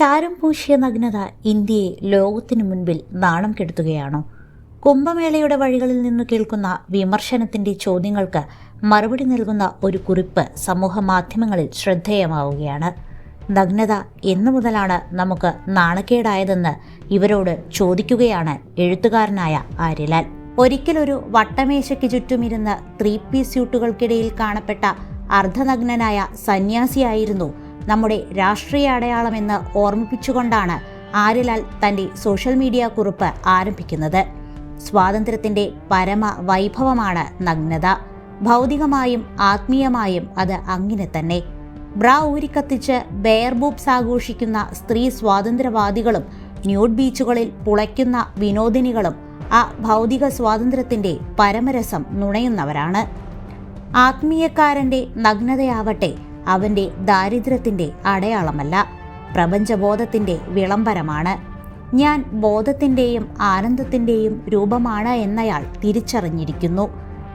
ചാരം പൂശിയ നഗ്നത ഇന്ത്യയെ ലോകത്തിനു മുൻപിൽ നാണം കെടുത്തുകയാണോ? കുംഭമേളയുടെ വഴികളിൽ നിന്ന് കേൾക്കുന്ന വിമർശനത്തിന്റെ ചോദ്യങ്ങൾക്ക് മറുപടി നൽകുന്ന ഒരു കുറിപ്പ് സമൂഹ മാധ്യമങ്ങളിൽ ശ്രദ്ധേയമാവുകയാണ്. നഗ്നത എന്നു മുതലാണ് നമുക്ക് നാണക്കേടായതെന്ന് ഇവരോട് ചോദിക്കുകയാണ് എഴുത്തുകാരനായ ആര്യലാൽ. ഒരിക്കലൊരു വട്ടമേശയ്ക്ക് ചുറ്റുമിരുന്ന് ത്രീ പീസ് സ്യൂട്ടുകൾക്കിടയിൽ കാണപ്പെട്ട അർദ്ധനഗ്നനായ സന്യാസിയായിരുന്നു നമ്മുടെ രാഷ്ട്രീയ അടയാളമെന്ന് ഓർമ്മിപ്പിച്ചുകൊണ്ടാണ് ആര്യലാൽ തന്റെ സോഷ്യൽ മീഡിയ കുറിപ്പ് ആരംഭിക്കുന്നത്. സ്വാതന്ത്ര്യത്തിന്റെ പരമ വൈഭവമാണ് നഗ്നത. ഭൗതികമായും ആത്മീയമായും അത് അങ്ങനെ തന്നെ. ബ്രാ ഊരിക്കത്തിച്ച് ബെയർ ബൂബ്സ് ആഘോഷിക്കുന്ന സ്ത്രീ സ്വാതന്ത്ര്യവാദികളും ന്യൂഡ് ബീച്ചുകളിൽ പുളയ്ക്കുന്ന വിനോദിനികളും ആ ഭൗതിക സ്വാതന്ത്ര്യത്തിന്റെ പരമരസം നുണയുന്നവരാണ്. ആത്മീയക്കാരന്റെ നഗ്നതയാവട്ടെ അവന്റെ ദാരിദ്ര്യത്തിന്റെ അടയാളമല്ല. പ്രപഞ്ചബോധത്തിന്റെ വിളംബരമാണ്. ഞാൻ ബോധത്തിന്റെയും ആനന്ദത്തിന്റെയും രൂപമാണ് എന്നയാൾ തിരിച്ചറിഞ്ഞിരിക്കുന്നു.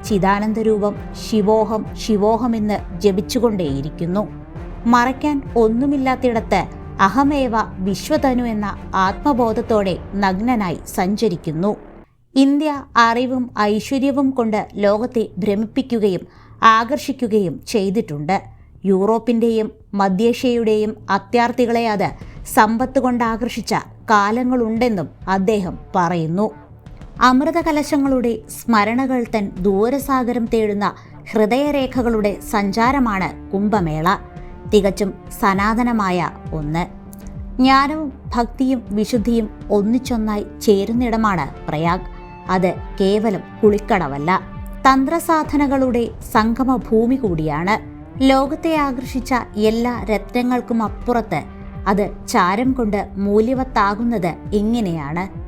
ചിദാനന്ദരൂപം ശിവോഹം ശിവോഹമെന്ന് ജപിച്ചുകൊണ്ടേയിരിക്കുന്നു. മറയ്ക്കാൻ ഒന്നുമില്ലാത്തിടത്ത് അഹമേവ വിശ്വതനു എന്ന ആത്മബോധത്തോടെ നഗ്നനായി സഞ്ചരിക്കുന്നു. ഇന്ത്യ അറിവും ഐശ്വര്യവും കൊണ്ട് ലോകത്തെ ഭ്രമിപ്പിക്കുകയും ആകർഷിക്കുകയും ചെയ്തിട്ടുണ്ട്. യൂറോപ്പിന്റെയും മധ്യേഷ്യയുടെയും അത്യാർത്ഥികളെ അത് സമ്പത്ത് കൊണ്ട് ആകർഷിച്ച കാലങ്ങളുണ്ടെന്നും അദ്ദേഹം പറയുന്നു. അമൃത കലശങ്ങളുടെ സ്മരണകൾ തൻ ദൂരസാഗരം തേടുന്ന ഹൃദയരേഖകളുടെ സഞ്ചാരമാണ് കുംഭമേള. തികച്ചും സനാതനമായ ഒന്ന്. ജ്ഞാനവും ഭക്തിയും വിശുദ്ധിയും ഒന്നിച്ചൊന്നായി ചേരുന്നിടമാണ് പ്രയാഗ്. അത് കേവലം കുളിക്കടവല്ല. തന്ത്രസാധനകളുടെ സംഗമഭൂമി കൂടിയാണ്. ലോകത്തെ ആകർഷിച്ച എല്ലാ രത്നങ്ങൾക്കും അപ്പുറത്ത് അത് ചാരം കൊണ്ട് മൂല്യവത്താകുന്നത് ഇങ്ങനെയാണ്.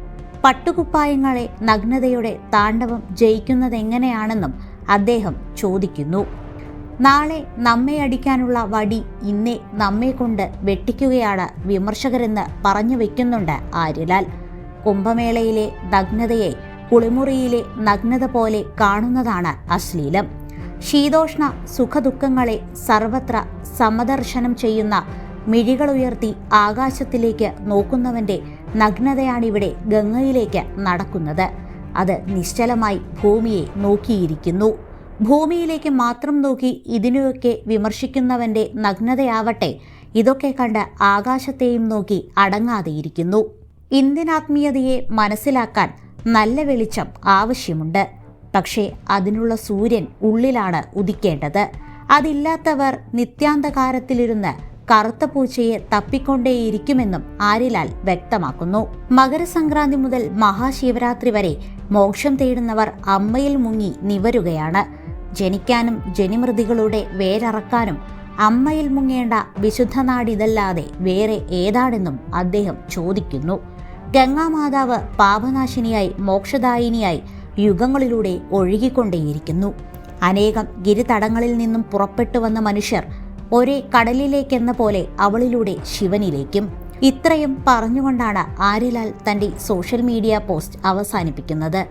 പട്ടുകുപ്പായങ്ങളെ നഗ്നതയുടെ താണ്ഡവം ജയിക്കുന്നതെങ്ങനെയാണെന്നും അദ്ദേഹം ചോദിക്കുന്നു. നാളെ നമ്മെ അടിക്കാനുള്ള വടി ഇന്നേ നമ്മെ കൊണ്ട് വെട്ടിക്കുകയാണ് വിമർശകരെന്ന് പറഞ്ഞു വെക്കുന്നുണ്ട് ആര്യലാൽ. കുംഭമേളയിലെ നഗ്നതയെ കുളിമുറിയിലെ നഗ്നത പോലെ കാണുന്നതാണ് അശ്ലീലം. ശീതോഷ്ണ സുഖദുഃഖങ്ങളെ സർവത്ര സമദർശനം ചെയ്യുന്ന മിഴികളുയർത്തി ആകാശത്തിലേക്ക് നോക്കുന്നവന്റെ നഗ്നതയാണിവിടെ ഗംഗയിലേക്ക് നടക്കുന്നത്. അത് നിശ്ചലമായി ഭൂമിയെ നോക്കിയിരിക്കുന്നു. ഭൂമിയിലേക്ക് മാത്രം നോക്കി ഇതിനെയൊക്കെ വിമർശിക്കുന്നവന്റെ നഗ്നതയാവട്ടെ ഇതൊക്കെ കണ്ട് ആകാശത്തെയും നോക്കി അടങ്ങാതെയിരിക്കുന്നു. ഇന്ത്യൻ ആത്മീയതയെ മനസ്സിലാക്കാൻ നല്ല വെളിച്ചം ആവശ്യമുണ്ട്. പക്ഷേ അതിനുള്ള സൂര്യൻ ഉള്ളിലാണ് ഉദിക്കേണ്ടത്. അതില്ലാത്തവർ നിത്യാന്തകാരത്തിലിരുന്ന് കറുത്ത പൂച്ചയെ തപ്പിക്കൊണ്ടേയിരിക്കുമെന്നും ആര്യലാൽ വ്യക്തമാക്കുന്നു. മകരസംക്രാന്തി മുതൽ മഹാശിവരാത്രി വരെ മോക്ഷം തേടുന്നവർ അമ്മയിൽ മുങ്ങി നിവരുകയാണ്. ജനിക്കാനും ജനിമൃതികളുടെ വേരറക്കാനും അമ്മയിൽ മുങ്ങേണ്ട വിശുദ്ധ നാടിതല്ലാതെ വേറെ ഏതാണെന്നും അദ്ദേഹം ചോദിക്കുന്നു. ഗംഗാമാതാവ് പാപനാശിനിയായി മോക്ഷദായിനിയായി യുഗങ്ങളിലൂടെ ഒഴുകിക്കൊണ്ടേയിരിക്കുന്നു. അനേകം ഗിരിതടങ്ങളിൽ നിന്നും പുറപ്പെട്ടു വന്ന മനുഷ്യർ ഒരേ കടലിലേക്കെന്ന പോലെ അവളിലൂടെ ശിവനിലേക്കും. ഇത്രയും പറഞ്ഞുകൊണ്ടാണ് ആര്യലാൽ തന്റെ സോഷ്യൽ മീഡിയ പോസ്റ്റ് അവസാനിപ്പിക്കുന്നത്.